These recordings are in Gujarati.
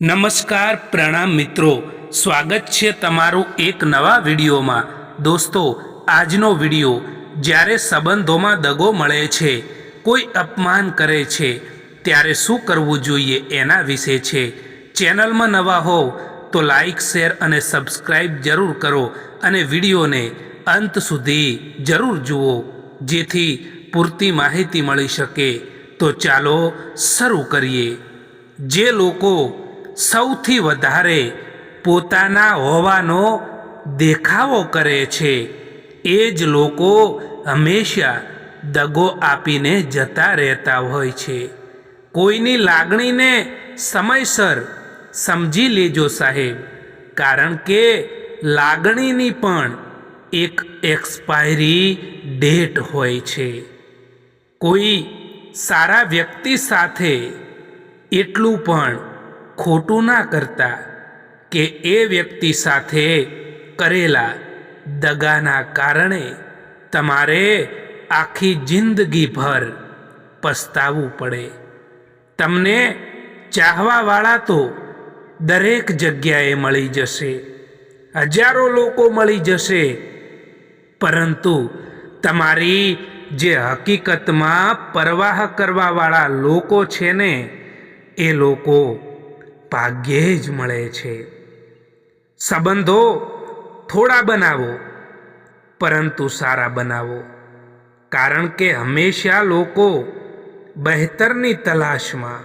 નમસ્કાર પ્રણામ મિત્રો. સ્વાગત છે તમારું એક નવા વિડીયોમાં. દોસ્તો, આજનો વીડિયો જ્યારે સંબંધોમાં દગો મળે છે, કોઈ અપમાન કરે છે, ત્યારે શું કરવું જોઈએ એના વિશે છે. ચેનલમાં નવા હો તો લાઈક, શેર અને સબસ્ક્રાઈબ જરૂર કરો અને વિડીયોને અંત સુધી જરૂર જુઓ, જેથી પૂરતી માહિતી મળી શકે. તો ચાલો શરૂ કરીએ. જે લોકો સૌથી વધારે પોતાના હોવાનો દેખાવો કરે છે. એ જ લોકો હંમેશા દગો આપીને જતા રહેતા હોય છે. કોઈની લાગણીને સમયસર સમજી લેજો સાહેબ, કારણ કે લાગણીની પણ એક એક્સપાયરી ડેટ હોય છે. કોઈ સારા વ્યક્તિ સાથે એટલું પણ ખોટું ના કરતા કે એ વ્યક્તિ સાથે કરેલા દગાના કારણે તમારે આખી જિંદગીભર પસ્તાવવું પડે. તમને ચાહવાવાળા તો દરેક જગ્યાએ મળી જશે, હજારો લોકો મળી જશે, પરંતુ તમારી જે હકીકતમાં પરવાહ કરવાવાળા લોકો છે ને, એ લોકો ભાગ્યે જ મળે છે. સંબંધો થોડા બનાવો, પરંતુ સારા બનાવો. કારણ કે હંમેશા લોકો બહેતરની તલાશમાં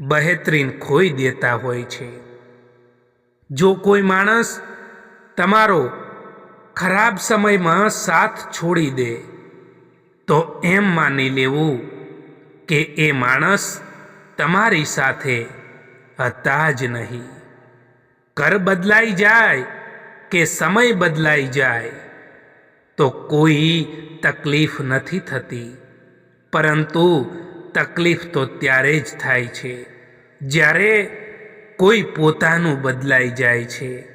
બહેતરીન ખોઈ દેતા હોય છે. જો કોઈ માણસ તમારો ખરાબ સમયમાં સાથ છોડી દે, તો એમ માની લેવું કે એ માણસ તમારી સાથે હતા જ નહીં. કર બદલાઈ જાય કે સમય બદલાઈ જાય, તો કોઈ તકલીફ નથી થતી. પરંતુ તકલીફ તો ત્યારે જ થાય છે, જ્યારે કોઈ પોતાનું બદલાઈ જાય છે.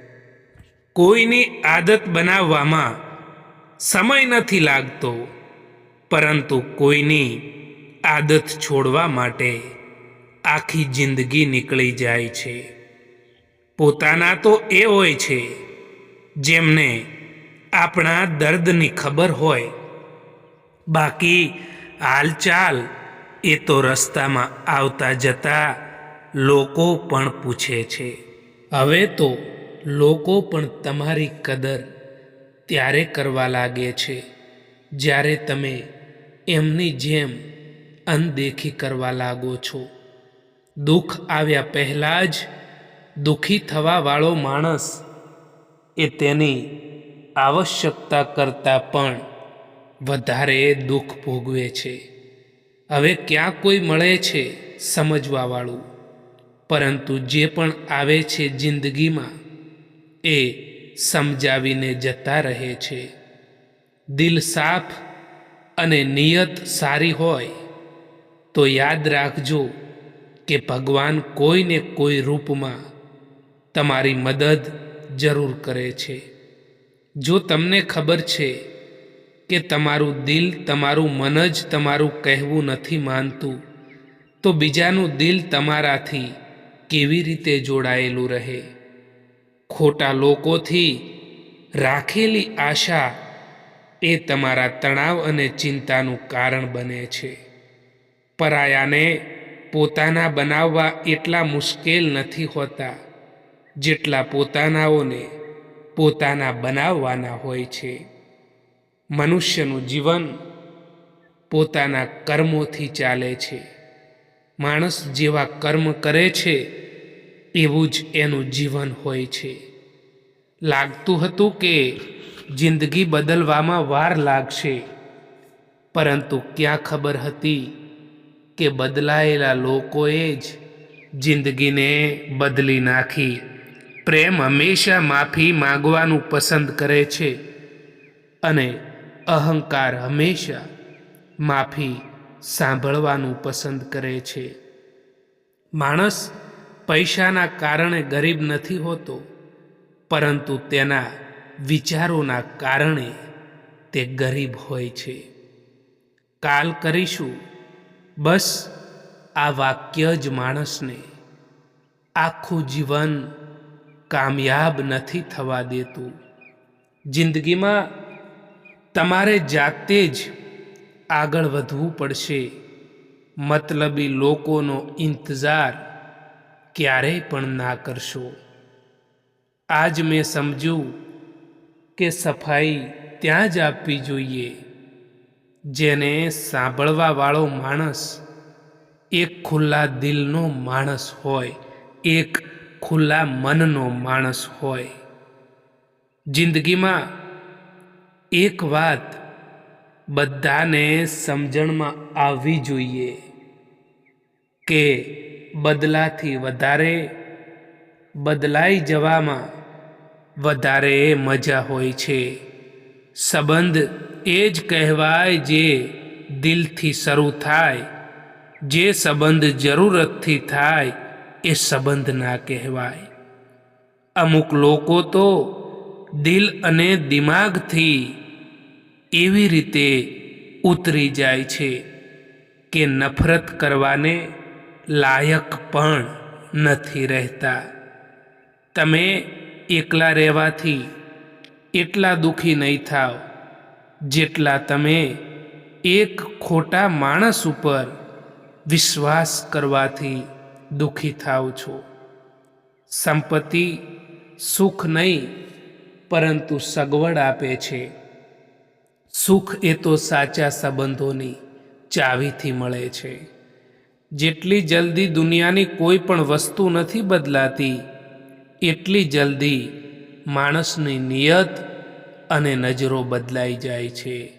કોઈની આદત બનાવવામાં સમય નથી લાગતો, પરંતુ કોઈની આદત છોડવા માટે આખી જિંદગી નીકળી જાય છે. પોતાના તો એ હોય છે, જેમને આપણા દર્દની ખબર હોય. બાકી હાલચાલ એ તો રસ્તામાં આવતા જતા લોકો પણ પૂછે છે. હવે તો લોકો પણ તમારી કદર ત્યારે કરવા લાગે છે, જ્યારે તમે એમની જેમ અનદેખી કરવા લાગો છો. દુઃખ આવ્યા પહેલાં જ દુઃખી થવાવાળો માણસ એ તેની આવશ્યકતા કરતાં પણ વધારે દુઃખ ભોગવે છે. હવે ક્યાં કોઈ મળે છે સમજવાવાળું પરંતુ જે પણ આવે છે જિંદગીમાં એ સમજાવીને જતા રહે છે. દિલ સાફ અને નિયત સારી હોય તો યાદ રાખજો કે ભગવાન કોઈને કોઈ રૂપમાં તમારી મદદ જરૂર કરે છે. જો તમને ખબર છે કે તમારું દિલ તમારું મન જ તમારું કહેવું નથી માનતું, તો બીજાનું દિલ તમારાથી કેવી રીતે જોડાયેલું રહે? ખોટા લોકોથી રાખેલી આશા એ તમારા તણાવ અને ચિંતાનું કારણ બને છે. પરાયાને પોતાના બનાવવા એટલા મુશ્કેલ નથી હોતા, જેટલા પોતાનાઓને પોતાના બનાવવાના હોય છે. મનુષ્યનું જીવન પોતાના કર્મોથી ચાલે છે. માણસ જેવા કર્મ કરે છે, એવું જ એનું જીવન હોય છે. લાગતું હતું કે જિંદગી બદલવામાં વાર લાગશે, પરંતુ ક્યાં ખબર હતી કે બદલાયેલા લોકોએ જ જિંદગીને બદલી નાખી. પ્રેમ હંમેશા માફી માગવાનું પસંદ કરે છે અને અહંકાર હંમેશા માફી સાંભળવાનું પસંદ કરે છે. માણસ પૈસાના કારણે ગરીબ નથી હોતો, પરંતુ તેના વિચારોના કારણે તે ગરીબ હોય છે. કાલ કરીશું બસ આ વાક્ય જ માણસને આખું જીવન કામયાબ નથી થવા દેતું. જિંદગીમાં તમારે જાતે જ આગળ વધવું પડશે. મતલબી લોકોનો ઇંતજાર ક્યારેય પણ ના કરશો. આજ મેં સમજ્યું કે સફાઈ ત્યાં જ આપવી જોઈએ. જેને સાંભળવાવાળો માણસ એક ખુલ્લા દિલનો માણસ હોય, એક ખુલ્લા મનનો માણસ હોય. જિંદગીમાં એક વાત બધાને સમજણમાં આવવી જોઈએ કે બદલાથી વધારે, બદલાઈ જવામાં વધારે મજા હોય છે. સંબંધ એ જ કહેવાય જે દિલથી શરૂ થાય, જે સંબંધ જરૂરતથી થાય એ સંબંધ ના કહેવાય. અમુક લોકો તો દિલ અને દિમાગથી એવી રીતે ઉતરી જાય છે કે નફરત કરવાને લાયક પણ નથી રહેતા. તમે એકલા રહેવાથી એટલા દુઃખી નહીં થાવ. જેટલા તમે એક ખોટા માણસ ઉપર વિશ્વાસ કરવાથી દુઃખી થાવ છો. સંપત્તિ સુખ નહીં, પરંતુ સગવડ આપે છે. સુખ એ તો સાચા સંબંધોની ચાવીથી મળે છે. જેટલી જલ્દી દુનિયાની કોઈ પણ વસ્તુ નથી બદલાતી, એટલી જલ્દી માણસની નિયત અને નજરો બદલાઈ જાય છે.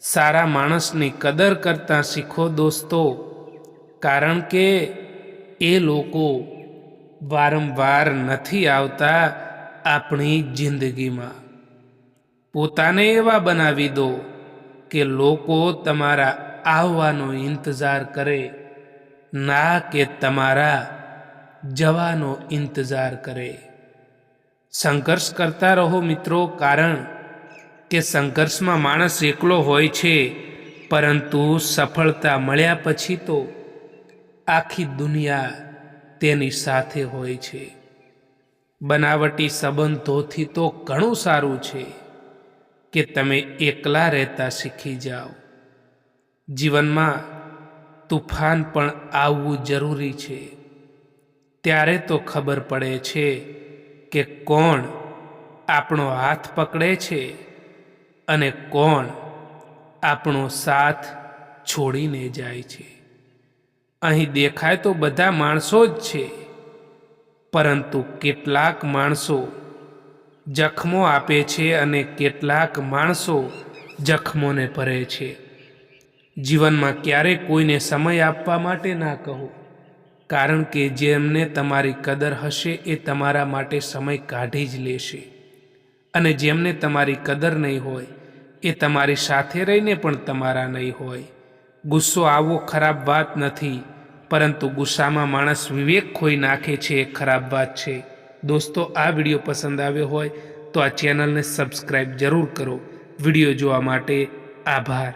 સારા માણસની કદર કરતાં શીખો દોસ્તો, કારણ કે એ લોકો વારંવાર નથી આવતા આપણી જિંદગીમાં. પોતાને એવા બનાવી દો કે લોકો તમારા આવવાનો ઇંતજાર કરે, ના કે તમારા જવાનો ઇંતજાર કરે. સંઘર્ષ કરતા રહો મિત્રો, કારણ કે સંઘર્ષમાં માણસ એકલો હોય છે, પરંતુ સફળતા મળ્યા પછી તો આખી દુનિયા તેની સાથે હોય છે. બનાવટી સંબંધોથી તો ઘણું સારું છે કે તમે એકલા રહેતા શીખી જાઓ. જીવનમાં તુફાન પણ આવવું જરૂરી છે. ત્યારે તો ખબર પડે છે કે કોણ આપણો હાથ પકડે છે અને કોણ આપણો સાથ છોડીને જાય છે. અહીં દેખાય તો બધા માણસો જ છે, પરંતુ કેટલાક માણસો જખમો આપે છે અને કેટલાક માણસો જખમોને ભરે છે. જીવનમાં ક્યારેય કોઈને સમય આપવા માટે ના કહો. કારણ કે જેમને તમારી કદર હશે એ તમારા માટે સમય કાઢી જ લેશે. અને જેમને તમારી કદર નહીં હોય, એ તમારી સાથે રહીને પણ તમારા નહીં હોય. ગુસ્સો આવવો ખરાબ વાત નથી, પરંતુ ગુસ્સામાં માણસ વિવેક ખોઈ નાખે છે એ ખરાબ વાત છે. દોસ્તો, આ વીડિયો પસંદ આવ્યો હોય તો આ ચેનલને સબસ્ક્રાઈબ જરૂર કરો. વીડિયો જોવા માટે આભાર.